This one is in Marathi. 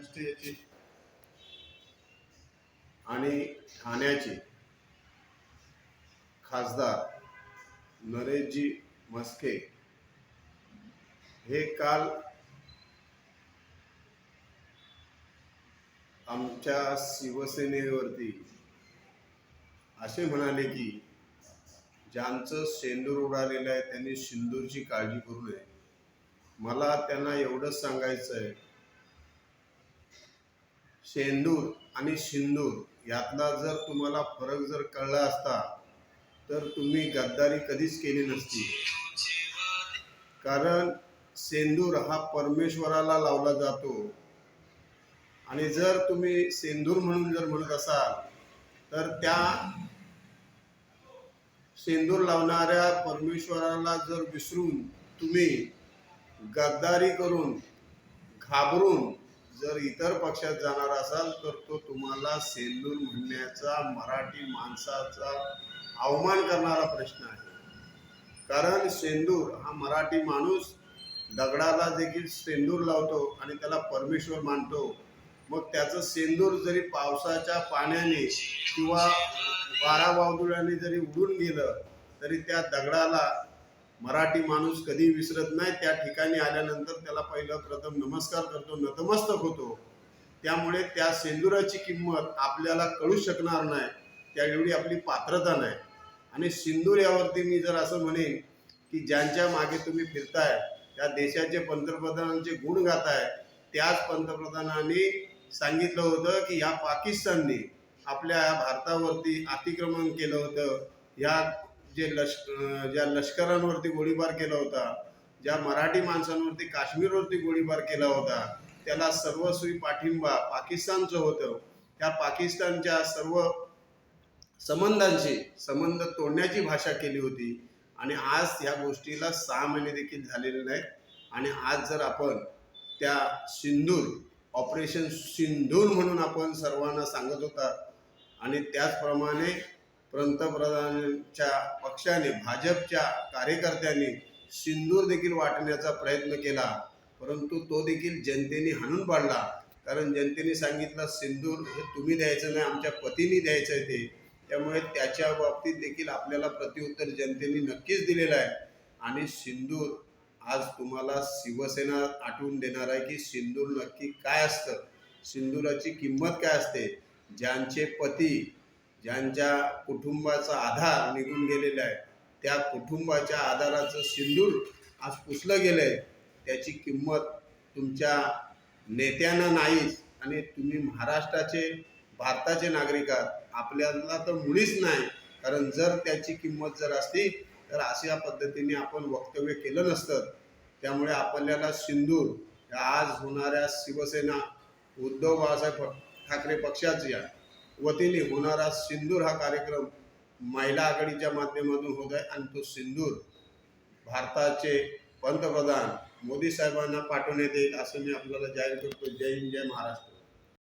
राष्ट्रीयची आणि ठाण्याचे खासदार नरेशजी मस्के हे काल आमच्या शिवसेनेवरती असे म्हणाले की ज्यांचं शेंदूर उडालेलं आहे त्यांनी सिंदूरची काळजी करू नये. मला त्यांना एवढंच सांगायचं आहे शेंदूर आणि सिंदूर यातला जर तुम्हाला फरक जर कळला असता तर तुम्ही गद्दारी कधीच केली नसती. कारण सेंदूर हा परमेश्वराला लावला जातो. आणि जर तुम्ही सेंदूर म्हणून जर म्हणत असाल तर त्या सेंदूर लावणाऱ्या परमेश्वराला जर विसरून तुम्ही गद्दारी करून घाबरून जर इतर पक्षात जाणार असाल तर तो तुम्हाला सेंदूर म्हणण्याचा मराठी माणसाचा अवमान करणारा प्रश्न आहे. कारण सेंदूर हा मराठी माणूस दगडाला देखील सेंदूर लावतो आणि त्याला परमेश्वर मानतो. मग त्याचं सेंदूर जरी पावसाच्या पाण्याने किंवा वारा वावदुळ्याने जरी उडून गेलं तरी त्या दगडाला मराठी माणूस कधी विसरत नाही त्या ठिकाणी आल्यानंतर त्याला पहिलं प्रथम नमस्कार करतो नतमस्तक होतो. त्यामुळे त्या सेंदुराची किंमत आपल्याला कळू शकणार नाही त्यावेळी आपली पात्रता नाही. आणि सिंदूर यावरती मी जर असं म्हणेन की ज्यांच्या मागे तुम्ही फिरताय त्या देशाचे पंतप्रधानांचे गुण गाताय त्याच पंतप्रधानांनी सांगितलं होतं की या पाकिस्तानने आपल्या भारतावरती अतिक्रमण केलं होतं. या जे लष् ज्या लष्करांवरती गोळीबार केला होता ज्या मराठी माणसांवरती काश्मीरवरती गोळीबार केला होता त्याला सर्वस्वी पाठिंबा पाकिस्तानचं होतं. त्या पाकिस्तानच्या सर्व संबंधांशी संबंध तोडण्याची भाषा केली होती. आणि आज ह्या गोष्टीला सहा महिने देखील झालेले नाहीत. आणि आज जर आपण त्या सिंदूर ऑपरेशन सिंधूर म्हणून आपण सर्वांना सांगत होता. आणि त्याचप्रमाणे पंतप्रधानांच्या पक्षाने भाजपच्या कार्यकर्त्यांनी सिंदूर देखील वाटण्याचा प्रयत्न केला. परंतु तो देखील जनतेने हाणून पाडला. कारण जनतेने सांगितलं सिंदूर हे तुम्ही द्यायचं नाही आमच्या पतीने द्यायचं आहे ते. त्यामुळे त्याच्या बाबतीत देखील आपल्याला प्रत्युत्तर जनतेने नक्कीच दिलेलं आहे. आणि सिंदूर आज तुम्हाला शिवसेना आठवून देणार आहे की सिंदूर नक्की काय असतं? सिंदुराची किंमत काय असते? ज्यांचे पती ज्यांच्या कुटुंबाचा आधार निघून गेलेला आहे त्या कुटुंबाच्या आधाराचं सिंदूर आज पुसलं गेलं आहे त्याची किंमत तुमच्या नेत्यांना नाहीच आणि तुम्ही महाराष्ट्राचे भारताचे नागरिक आहात. आपल्याला तर मुळीच नाही. कारण जर त्याची किंमत जर असती तर अशा पद्धतीने आपण वक्तव्य केलं नसतं. त्यामुळे आपल्याला सिंदूर आज होणाऱ्या शिवसेना उद्धव बाळासाहेब ठाकरे पक्षाच्या वतीने होणारा सिंदूर हा कार्यक्रम महिला आघाडीच्या माध्यमातून होत आहे आणि तो सिंदूर भारताचे पंतप्रधान मोदी साहेबांना पाठवण्यात येईल असं मी आपल्याला जाहीर करतो जय हिंद जय महाराष्ट्र.